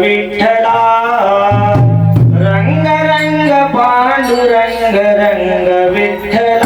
विठ्ठला. रंग रंग पांडुरंग रंग विठ्ठला.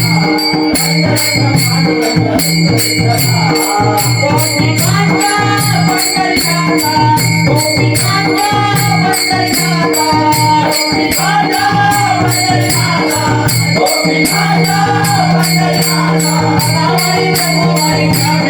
Hare Hare